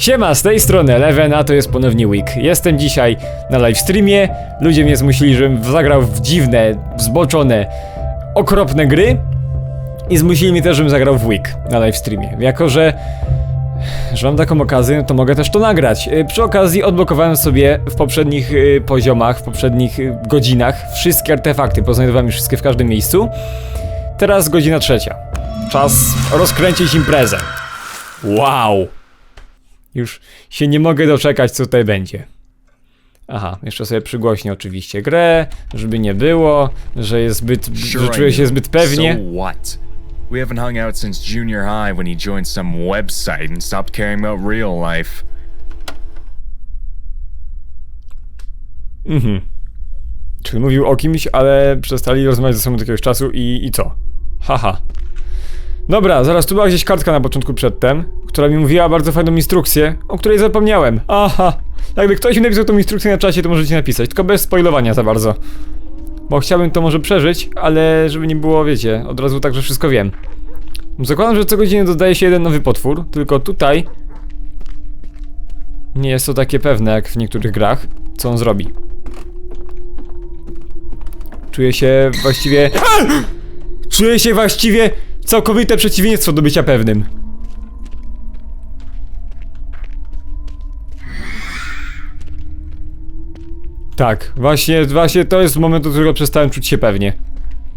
Siema, z tej strony Eleven, a to jest ponownie Week. Jestem dzisiaj na livestreamie. Ludzie mnie zmusili, żebym zagrał w dziwne, zboczone, okropne gry. I zmusili mnie też, żebym zagrał w Week na livestreamie. Jako, że, że mam taką okazję, no to mogę też to nagrać. Y, Przy okazji odblokowałem sobie w poprzednich y, poziomach, w poprzednich y, godzinach wszystkie artefakty. Poznajdowałem już wszystkie w każdym miejscu. Teraz godzina trzecia. Czas rozkręcić imprezę. Wow! Już się nie mogę doczekać, co tutaj będzie. Aha, jeszcze sobie przygłośnię oczywiście grę, żeby nie było, że jest zbyt, że czuję się zbyt pewnie. We haven't hung out since junior high when he joined some website and stopped caring about real life. Mhm. Czyli mówił o kimś, ale przestali rozmawiać ze sobą od jakiegoś czasu i, i co? Haha. Dobra, zaraz tu była gdzieś kartka na początku przedtem, która mi mówiła bardzo fajną instrukcję, o której zapomniałem. Aha. Jakby ktoś mi napisał tą instrukcję na czasie, to możecie napisać, tylko bez spoilowania za bardzo. Bo chciałbym to może przeżyć, ale żeby nie było, wiecie, od razu tak, że wszystko wiem. Zakładam, że co godzinę dodaje się jeden nowy potwór, tylko tutaj nie jest to takie pewne jak w niektórych grach, co on zrobi. Czuję się właściwie... Czuję się właściwie całkowite przeciwieństwo do bycia pewnym. Tak, właśnie, właśnie to jest moment, do którego przestałem czuć się pewnie.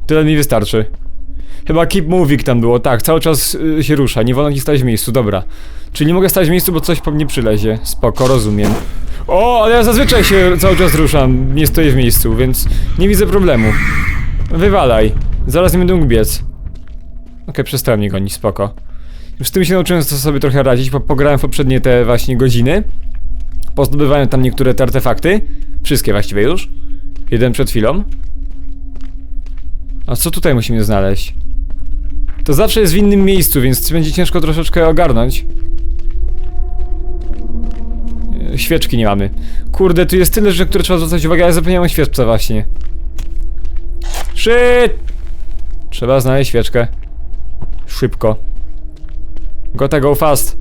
Tyle mi wystarczy. Chyba keep moving tam było, tak, cały czas y, się rusza, nie wolno ci stać w miejscu, dobra. Czyli nie mogę stać w miejscu, bo coś po mnie przylezie. Spoko, rozumiem. O, ale ja zazwyczaj się cały czas ruszam, nie stoję w miejscu, więc nie widzę problemu. Wywalaj, zaraz nie będę mógł biec. Okej, przestałem mnie gonić, spoko. Już z tym się nauczyłem sobie trochę radzić, bo pograłem w poprzednie te właśnie godziny. Pozdobywałem tam niektóre te artefakty. Wszystkie właściwie już. Jeden przed chwilą. A co tutaj musimy znaleźć? To zawsze jest w innym miejscu, więc będzie ciężko troszeczkę ogarnąć. E, Świeczki nie mamy. Kurde, tu jest tyle rzeczy, które trzeba zwracać uwagę, ale zapomniałem o świeczce właśnie. Shit! Trzeba znaleźć świeczkę. Szybko. Gotta go fast.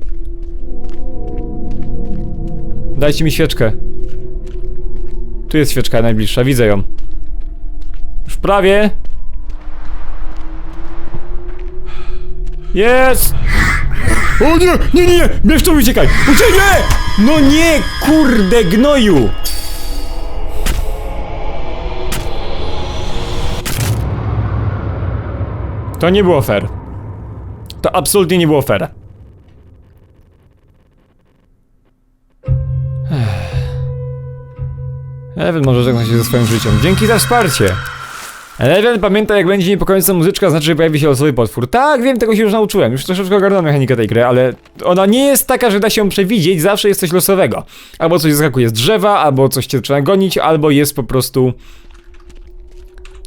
Dajcie mi świeczkę. Tu jest świeczka najbliższa, widzę ją. Już prawie. Jest! O nie, nie, nie, nie! Bierz tu uciekaj! Uciekaj! No nie, kurde gnoju! To nie było fair. To absolutnie nie było fair. Eleven może żegna się ze swoim życiem. Dzięki za wsparcie. Eleven pamięta jak będzie niepokojąca muzyczka, znaczy, że pojawi się losowy potwór. Tak, wiem, tego się już nauczyłem. Już troszeczkę ogarnąłem mechanikę tej gry, ale ona nie jest taka, że da się ją przewidzieć, zawsze jest coś losowego. Albo coś zaskakuje z drzewa, albo coś cię trzeba gonić, albo jest po prostu...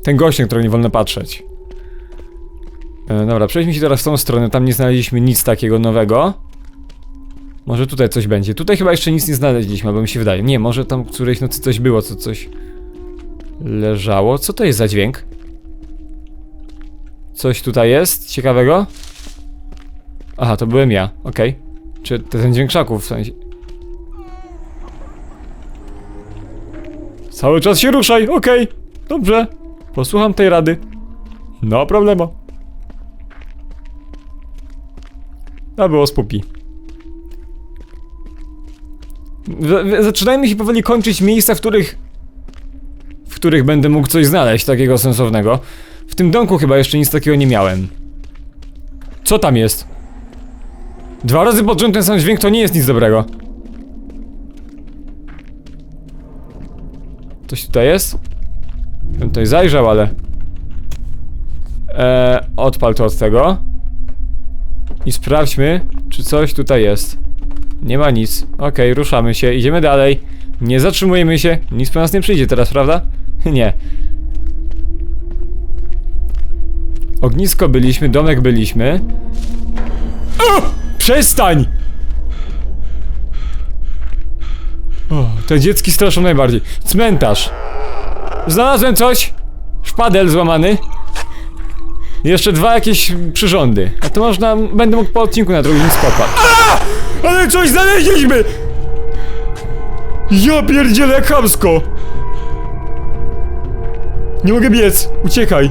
Ten na którego nie wolno patrzeć. E, dobra, przejdźmy się teraz w tą stronę, tam nie znaleźliśmy nic takiego nowego. Może tutaj coś będzie. Tutaj chyba jeszcze nic nie znaleźliśmy, albo mi się wydaje. Nie, może tam którejś nocy coś było, co coś leżało. Co to jest za dźwięk? Coś tutaj jest ciekawego? Aha, to byłem ja, okej. Czy to ten dźwięk krzaków w sensie... Cały czas się ruszaj, okej. Dobrze. Posłucham tej rady. No problemo. A było spupi. Zaczynajmy się powoli kończyć miejsca, w których w których będę mógł coś znaleźć takiego sensownego. W tym domku chyba jeszcze nic takiego nie miałem. Co tam jest? Dwa razy pod rząd ten sam dźwięk to nie jest nic dobrego. Coś tutaj jest? Bym tutaj zajrzał, ale... Eee, odpal to od tego. I sprawdźmy, czy coś tutaj jest. Nie ma nic. Okej, ruszamy się, idziemy dalej. Nie zatrzymujemy się. Nic po nas nie przyjdzie teraz, prawda? nie. Ognisko byliśmy, domek byliśmy. O! Przestań! O, te dziecki straszą najbardziej. Cmentarz. Znalazłem coś. Szpadel złamany. Jeszcze dwa jakieś przyrządy. A to można, będę mógł po odcinku na drugim skopać. Ale coś znaleźliśmy! Ja pierdzielę jak chamsko! Nie mogę biec, uciekaj!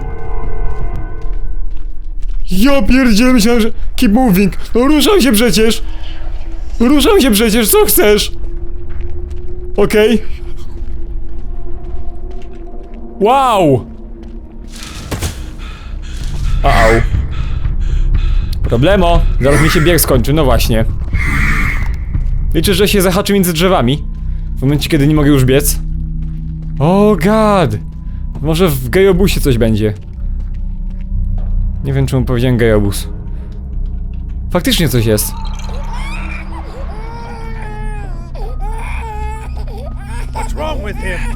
Ja pierdzielę, myślałem, że... Keep moving! No ruszam się przecież! Ruszam się przecież, co chcesz? Okej. Wow! Au. Problemo. Zaraz mi się bieg skończy, no właśnie. Liczę, że się zahaczy między drzewami. W momencie, kiedy nie mogę już biec. O god! Może w gejobusie coś będzie. Nie wiem, czemu powiedziałem gejobus. Faktycznie coś jest. What's wrong with him?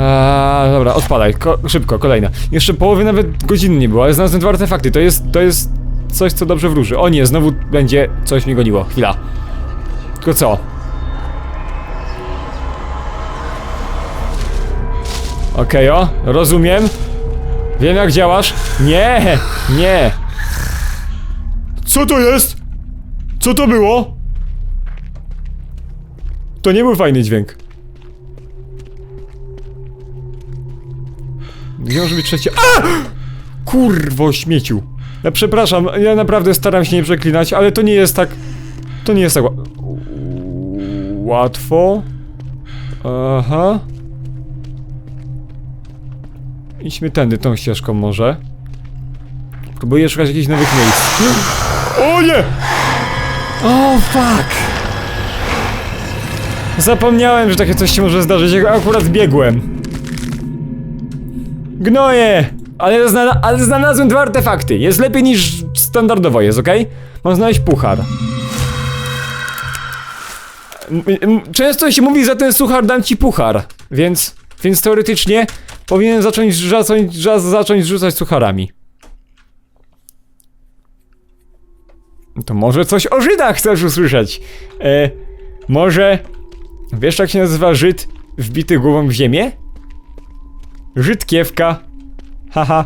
Eee, dobra, odpalaj. Ko szybko, kolejna. Jeszcze połowy nawet godziny nie było, ale znalazłem dwa artefakty. To jest, to jest coś, co dobrze wróży. O nie, znowu będzie coś mi goniło. Chwila. Tylko co? Okej, o, rozumiem. Wiem jak działasz. Nie, nie. Co to jest? Co to było? To nie był fajny dźwięk. Gdzie może być trzecie? A! Kurwo śmieciu. Ja przepraszam, ja naprawdę staram się nie przeklinać, ale to nie jest tak... To nie jest tak... ła- Łatwo. Aha. Idźmy tędy, tą ścieżką może. Próbuję szukać jakichś nowych miejsc. O nie! O fuck! Zapomniałem, że takie coś się może zdarzyć, jak akurat biegłem. Gnoje! Ale, znala ale znalazłem dwa artefakty. Jest lepiej niż standardowo jest, ok? Mam znaleźć puchar. Często się mówi, za ten suchar dam ci puchar, więc, więc teoretycznie powinien zacząć, zacząć, za- zacząć rzucać sucharami. To może coś o Żydach chcesz usłyszeć? E, może... Wiesz jak się nazywa Żyd wbity głową w ziemię? Żydkiewka. Haha.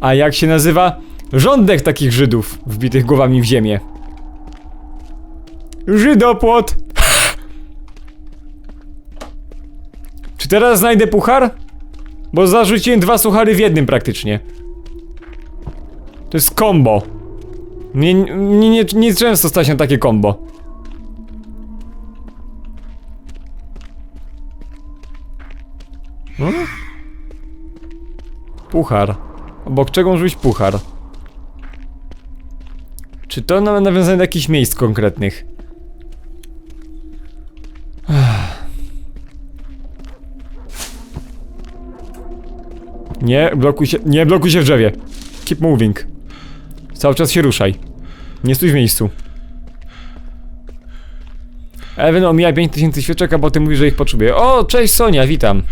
A jak się nazywa rządek takich Żydów wbitych głowami w ziemię? Żydopłot. Czy teraz znajdę puchar? Bo zarzuciłem dwa suchary w jednym praktycznie. To jest combo. Nie, nie, nie, nie często stać się takie combo. Hmm? Puchar. Obok czego może być puchar? Czy to na nawiązanie do jakichś miejsc konkretnych? Nie, blokuj się, nie blokuj się w drzewie. Keep moving. Cały czas się ruszaj. Nie stój w miejscu. Ewen omija 5000 świeczek, a potem mówi, że ich potrzebuje. O, cześć Sonia, witam.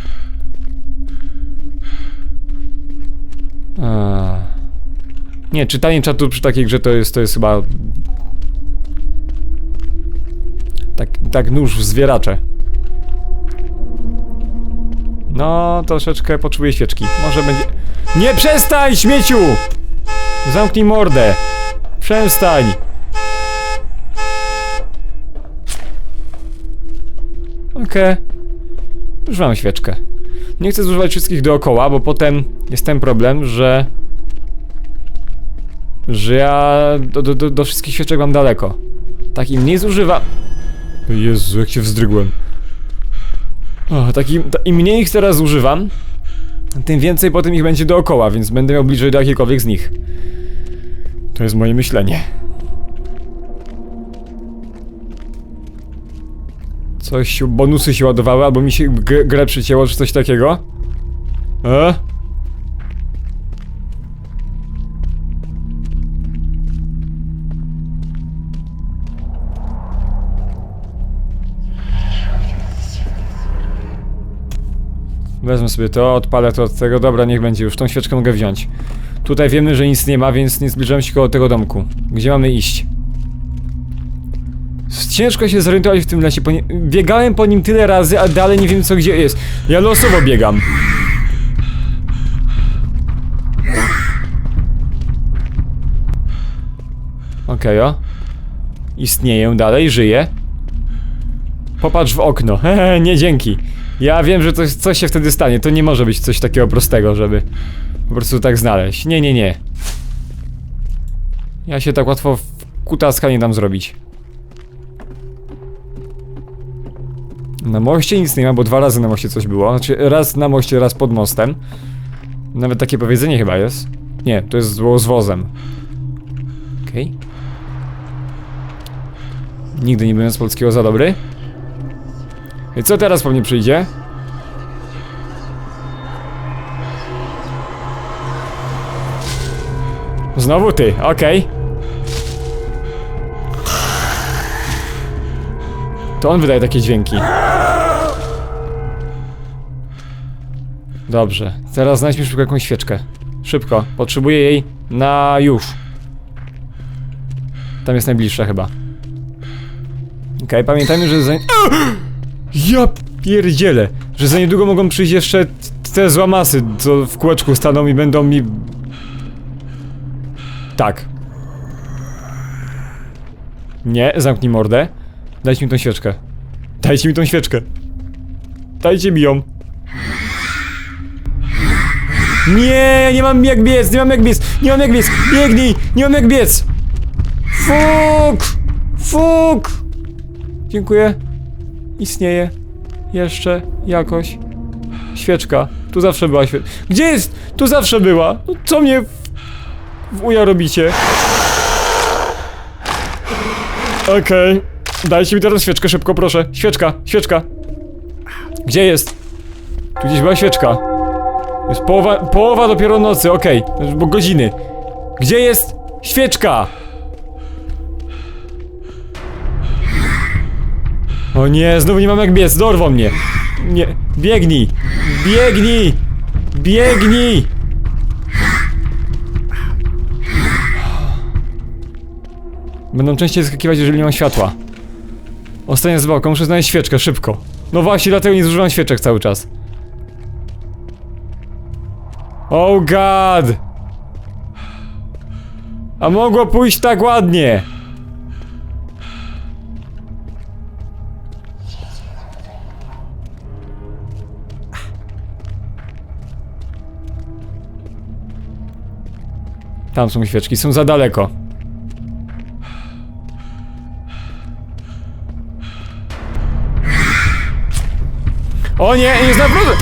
A. Nie, czytanie czatu przy takiej grze to jest, to jest chyba... Tak, tak nóż w zwieracze. No, troszeczkę potrzebuję świeczki. Może będzie... Nie przestań, śmieciu! Zamknij mordę. Przestań. Okej. Już mam świeczkę. Nie chcę zużywać wszystkich dookoła, bo potem jest ten problem, że... Że ja do, do, do, wszystkich świeczek mam daleko. Tak im mniej zużywa... Jezu, jak się wzdrygłem. O, tak im, im mniej ich teraz używam, tym więcej potem ich będzie dookoła, więc będę miał bliżej do jakiejkolwiek z nich. To jest moje myślenie. Coś, bonusy się ładowały, albo mi się grę przycięło, czy coś takiego? E? Wezmę sobie to, odpalę to od tego, dobra, niech będzie już, tą świeczkę mogę wziąć. Tutaj wiemy, że nic nie ma, więc nie zbliżamy się koło tego domku. Gdzie mamy iść? Ciężko się zorientować w tym lesie, biegałem po nim tyle razy, a dalej nie wiem co gdzie jest. Ja losowo biegam. Okej, o. Istnieję dalej, żyję. Popatrz w okno. Hehe, nie dzięki. Ja wiem, że coś, coś się wtedy stanie. To nie może być coś takiego prostego, żeby po prostu tak znaleźć. Nie, nie, nie. Ja się tak łatwo w kutaska nie dam zrobić. Na moście nic nie ma, bo dwa razy na moście coś było. Znaczy raz na moście, raz pod mostem. Nawet takie powiedzenie chyba jest. Nie, to jest było z wozem. Okej. Nigdy nie byłem z polskiego za dobry. I co teraz po mnie przyjdzie? Znowu ty, okej. To on wydaje takie dźwięki. Dobrze, teraz znajdźmy szybko jakąś świeczkę. Szybko, potrzebuję jej na już. Tam jest najbliższa chyba. Okej, pamiętajmy, że za... Ja pierdzielę, że za niedługo mogą przyjść jeszcze te złamasy, co w kółeczku staną i będą mi... Tak. Nie, zamknij mordę. Dajcie mi tą świeczkę. Dajcie mi tą świeczkę. Dajcie mi ją. Nie, nie mam jak biec, nie mam jak biec, nie mam jak biec, biegnij, nie mam jak biec. Fuk, fuk. Dziękuję. Istnieje. Jeszcze jakoś. Świeczka. Tu zawsze była świeczka. Gdzie jest? Tu zawsze była. No, co mnie w, w uja robicie? Okej. Dajcie mi teraz świeczkę szybko, proszę. Świeczka, świeczka. Gdzie jest? Tu gdzieś była świeczka. Jest połowa, połowa dopiero nocy, okej. Bo godziny. Gdzie jest świeczka? O nie, znowu nie mam jak biec, dorwą mnie. Nie, biegnij. Biegnij. Biegnij. Będą częściej skakiwać, jeżeli nie mam światła. Ostatnia zwałka, muszę znaleźć świeczkę, szybko. No właśnie, dlatego nie zużywam świeczek cały czas. Oh god! A mogło pójść tak ładnie! Tam są świeczki, są za daleko. O nie, jest naprawdę...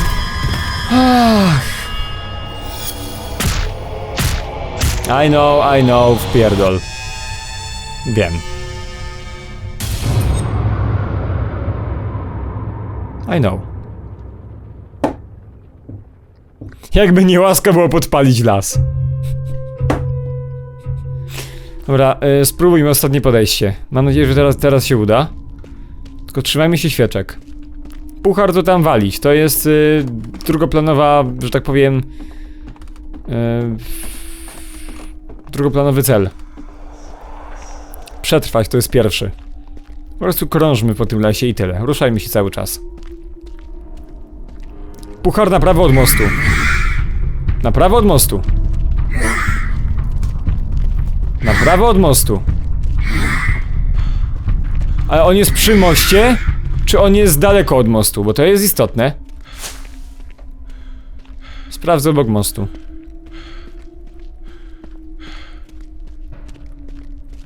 I know, I know, wpierdol. Wiem. I know. Jakby nie łaska było podpalić las. Dobra, y, spróbujmy ostatnie podejście. Mam nadzieję, że teraz, teraz się uda. Tylko trzymajmy się świeczek. Puchar to tam walić. To jest y, drugoplanowa, że tak powiem. Y, drugoplanowy cel. Przetrwać to jest pierwszy. Po prostu krążmy po tym lesie i tyle. Ruszajmy się cały czas. Puchar na prawo od mostu. Na prawo od mostu. Na prawo od mostu. Ale on jest przy moście? Czy on jest daleko od mostu? Bo to jest istotne. Sprawdzę obok mostu.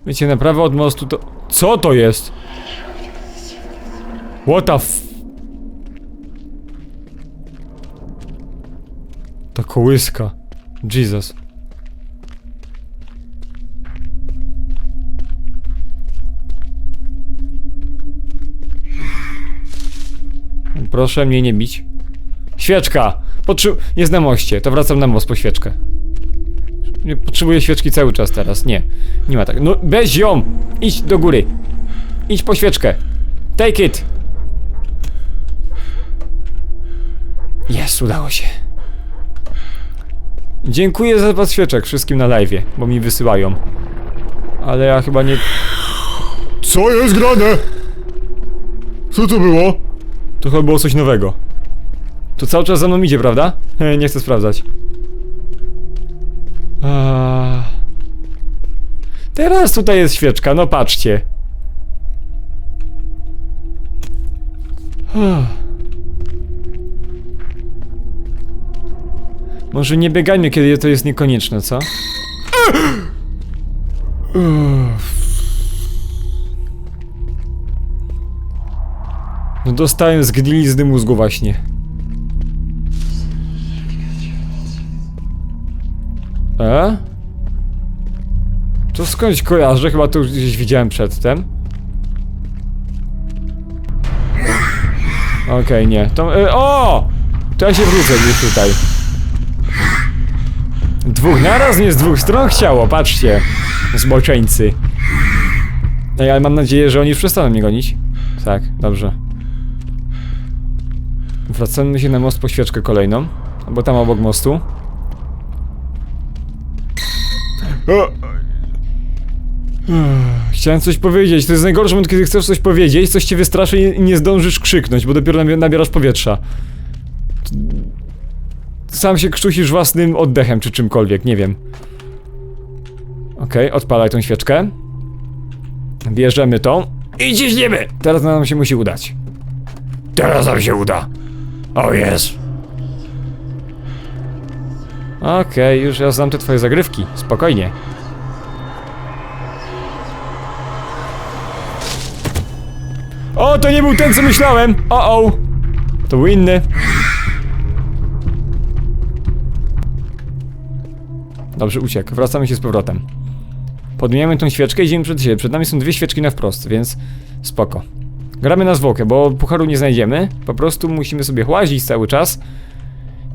Wiecie, na prawo od mostu to... Co to jest? What the f... Ta kołyska. Jesus. Proszę mnie nie bić. Świeczka! Potrze... Jest na moście, to wracam na most po świeczkę. Nie potrzebuję świeczki cały czas teraz, nie. Nie ma tak. No, weź ją! Idź do góry. Idź po świeczkę. Take it! Jest, udało się. Dziękuję za zapas świeczek wszystkim na live, bo mi wysyłają. Ale ja chyba nie... Co jest grane? Co to było? To chyba było coś nowego. To cały czas za mną idzie, prawda? Nie chcę sprawdzać. Eee... Teraz tutaj jest świeczka, no patrzcie. Może nie biegajmy, kiedy to jest niekonieczne, co? No dostałem zgnilizny mózgu właśnie. E? To skądś kojarzę, chyba to już gdzieś widziałem przedtem. Okej, nie. To, e, o! To ja się wrócę gdzieś tutaj. Dwóch naraz, nie z dwóch stron chciało, patrzcie. Zboczeńcy. Ej, ale mam nadzieję, że oni już przestaną mnie gonić. Tak, dobrze. Wracamy się na most po świeczkę kolejną. Bo tam obok mostu. O, Chciałem coś powiedzieć. To jest najgorszy moment, kiedy chcesz coś powiedzieć, coś cię wystraszy i nie zdążysz krzyknąć, bo dopiero nabi- nabierasz powietrza. Sam się krztusisz własnym oddechem, czy czymkolwiek, nie wiem. Okej, odpalaj tą świeczkę. Bierzemy tą i ciśniemy! Teraz nam się musi udać. Teraz nam się uda. O jest. Okej, już ja znam te twoje zagrywki. Spokojnie. O, to nie był ten, co myślałem! O, o! To był inny. Dobrze, uciekł. Wracamy się z powrotem. Podmieniamy tą świeczkę i idziemy przed siebie. Przed nami są dwie świeczki na wprost, więc spoko. Gramy na zwłokę, bo pucharu nie znajdziemy. Po prostu musimy sobie łazić cały czas.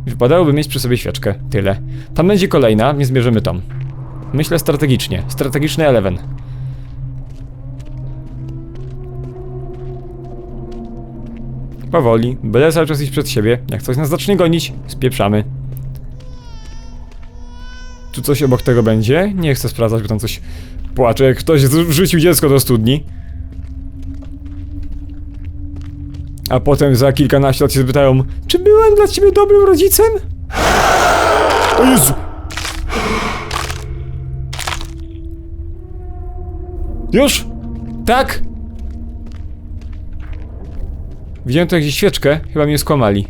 Wypadałoby mieć przy sobie świeczkę. Tyle. Tam będzie kolejna, więc bierzemy tą. Myślę strategicznie. Strategiczny Eleven. Powoli, byle cały czas iść przed siebie. Jak coś nas zacznie gonić, spieprzamy. Tu coś obok tego będzie? Nie chcę sprawdzać, bo tam coś płacze. Jak ktoś wrzucił dziecko do studni. A potem za kilkanaście lat się zapytają, czy byłem dla ciebie dobrym rodzicem? o Jezu! Już? Tak? Widziałem tu jakąś świeczkę, chyba mnie skłamali.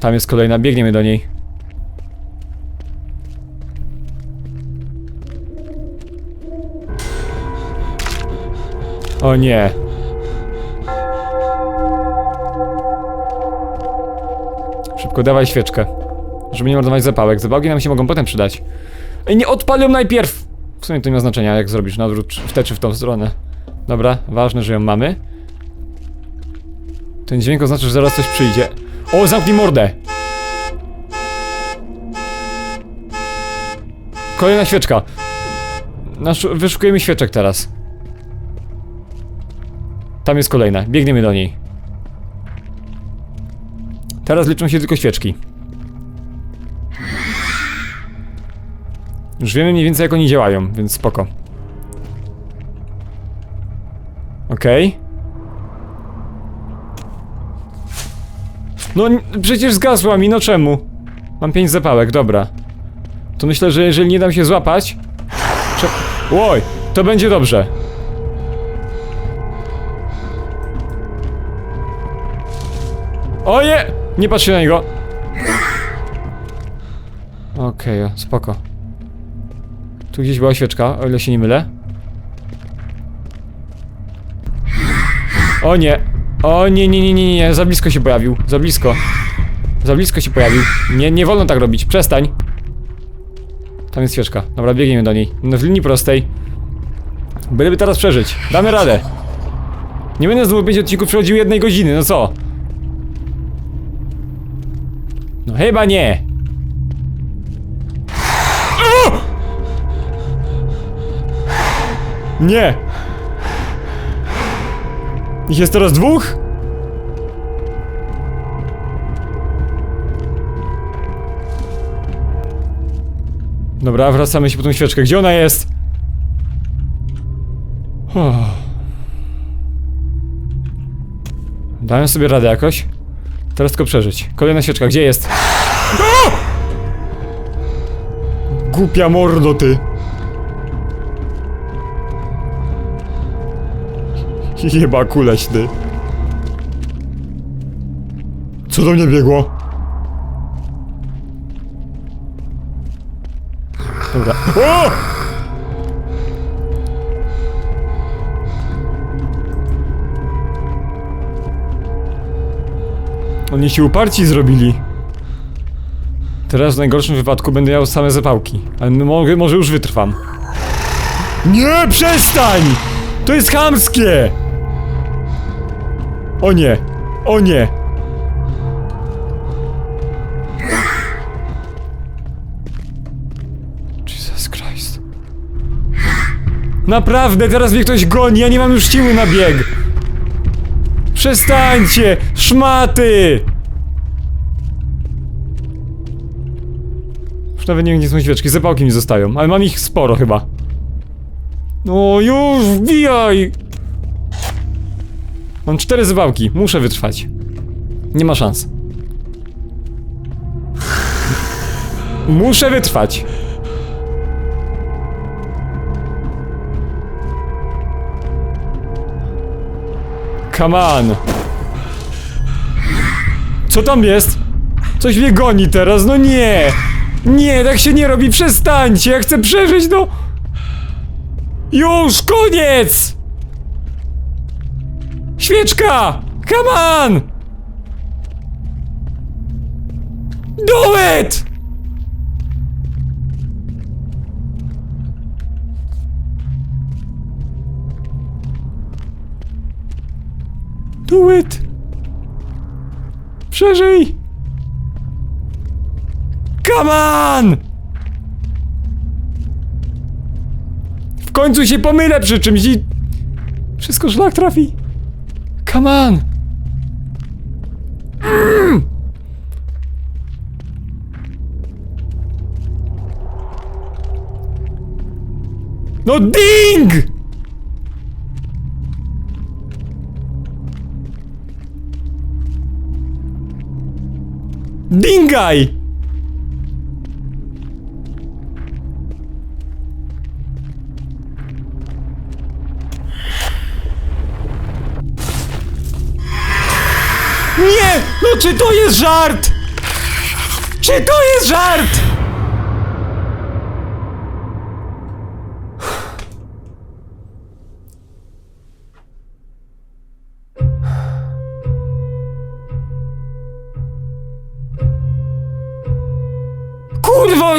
Tam jest kolejna, biegniemy do niej. O nie. Szybko dawaj świeczkę. Żeby nie marnować zapałek. Zapałki nam się mogą potem przydać. Ej, nie odpalią najpierw! W sumie to nie ma znaczenia, jak zrobisz na odwrót, w tę czy w tą stronę. Dobra, ważne, że ją mamy. Ten dźwięk oznacza, że zaraz coś przyjdzie. O, zamknij mordę! Kolejna świeczka. Nasz, wyszukujemy świeczek teraz. Tam jest kolejna, biegniemy do niej. Teraz liczą się tylko świeczki. Już wiemy mniej więcej jak oni działają, więc spoko. Okej. No n- przecież zgasła mi, no czemu? Mam pięć zapałek, dobra. To myślę, że jeżeli nie dam się złapać... Oj, to będzie dobrze. Oje! Nie patrzcie na niego. Okej, o, spoko. Tu gdzieś była świeczka, o ile się nie mylę. O nie! O nie, nie, nie, nie, nie, za blisko się pojawił, za blisko. Za blisko się pojawił. Nie, nie wolno tak robić, przestań. Tam jest świeczka. Dobra, biegniemy do niej. No w linii prostej. Byleby teraz przeżyć. Damy radę. Nie będę znowu pięć odcinków przechodził jednej godziny, no co? No chyba nie. Nie! Ich jest teraz dwóch? Dobra, wracamy się po tą świeczkę. Gdzie ona jest? Dałem sobie radę jakoś. Teraz tylko przeżyć. Kolejna sieczka, gdzie jest? O! Głupia mordo, ty! Chyba kuleć, ty. Co do mnie biegło? Dobra. O! Oni się uparci zrobili. Teraz w najgorszym wypadku będę miał same zapałki. Ale mogę, może już wytrwam. Nie, przestań! To jest chamskie! O nie! O nie! Jesus Christ. Naprawdę, teraz mnie ktoś goni, ja nie mam już siły na bieg! Przestańcie! Szmaty! Już nawet nie gdzie są świeczki, zapałki mi zostają, ale mam ich sporo chyba. No już, wbijaj! Mam cztery zapałki, muszę wytrwać. Nie ma szans. Muszę wytrwać. Come on. Co tam jest? Coś mnie goni teraz, no nie! Nie, tak się nie robi, przestańcie, ja chcę przeżyć, no! Już, koniec! Świeczka! Come on! Do it! Do it! Przeżyj! Come on! W końcu się pomylę przy czymś i... Wszystko szlak trafi. Come on! Mm. No ding! Dingaj! Nie! No czy to jest żart? Czy to jest żart?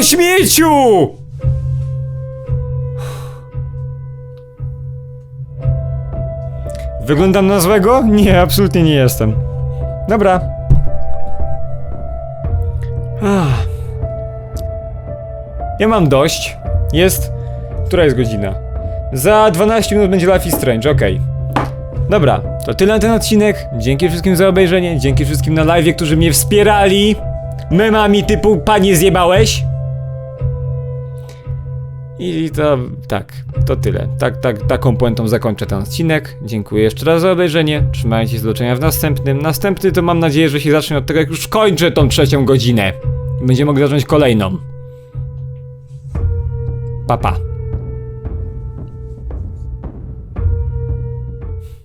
Śmieciu! Wyglądam na złego? Nie, absolutnie nie jestem. Dobra. Ach. Ja mam dość. Jest. Która jest godzina? Za 12 minut będzie Life is Strange, okej. Dobra, to tyle na ten odcinek. Dzięki wszystkim za obejrzenie, dzięki wszystkim na live, którzy mnie wspierali. Memami typu panie zjebałeś. I to tak, to tyle. Tak, tak, taką puentą zakończę ten odcinek. Dziękuję jeszcze raz za obejrzenie. Trzymajcie się do zobaczenia w następnym. Następny to mam nadzieję, że się zacznie od tego, jak już kończę tą trzecią godzinę. Będziemy mogli zacząć kolejną. Papa. Pa.